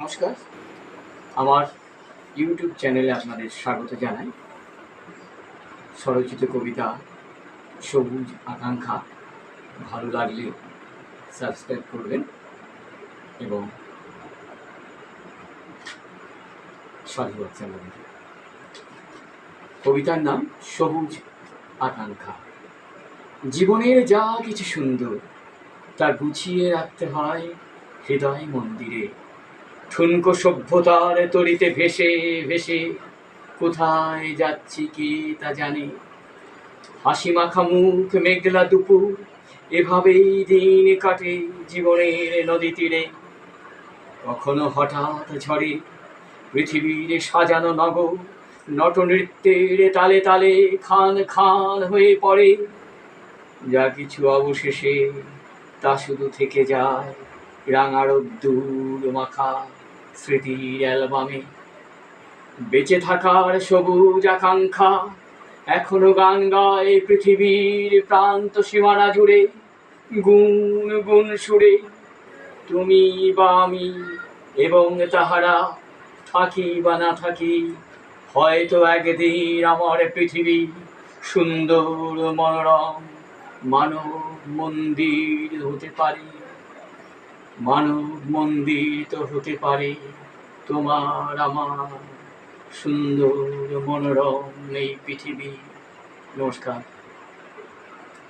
নমস্কার। আমার ইউটিউব চ্যানেলে আপনাদের স্বাগত জানাই। স্বরচিত কবিতা, সবুজ আকাঙ্ক্ষা, ভালো লাগলে সাবস্ক্রাইব করবেন এবং সাধুবাদ কবিতার নাম সবুজ আকাঙ্ক্ষা। জীবনের যা কিছু সুন্দর, তা গুছিয়ে রাখতে হয় হৃদয় মন্দিরে। ঠুনকো সভ্যতার তরিতে ভেসে ভেসে কোথায় যাচ্ছি কি তা জানি। হাসি মাখা মুখ, মেঘলা দুপুর, এভাবেই দিন কাটে জীবনের নদী তীরে। কখনো হঠাৎ ঝড়ে পৃথিবীর সাজানো নগর, নটনৃত্যের তালে তালে খান খান হয়ে পড়ে। যা কিছু অবশেষে তা শুধু থেকে যায় রাঙা রোদ্দুর মাখা স্মৃতির অ্যালবামে। বেঁচে থাকার সবুজ আকাঙ্ক্ষা, এখনও গান গায় পৃথিবীর প্রান্ত সীমানা জুড়ে গুণ গুণ সুরে। তুমি বা আমি এবং তাহারা থাকি বা না থাকি, হয়তো একদিন আমার পৃথিবী সুন্দর মনোরম মানব মন্দির হতে পারে। মানব মন্দির তো হতে পারে তোমার আমার। সুন্দর মনোরম এই পৃথিবী। নমস্কার।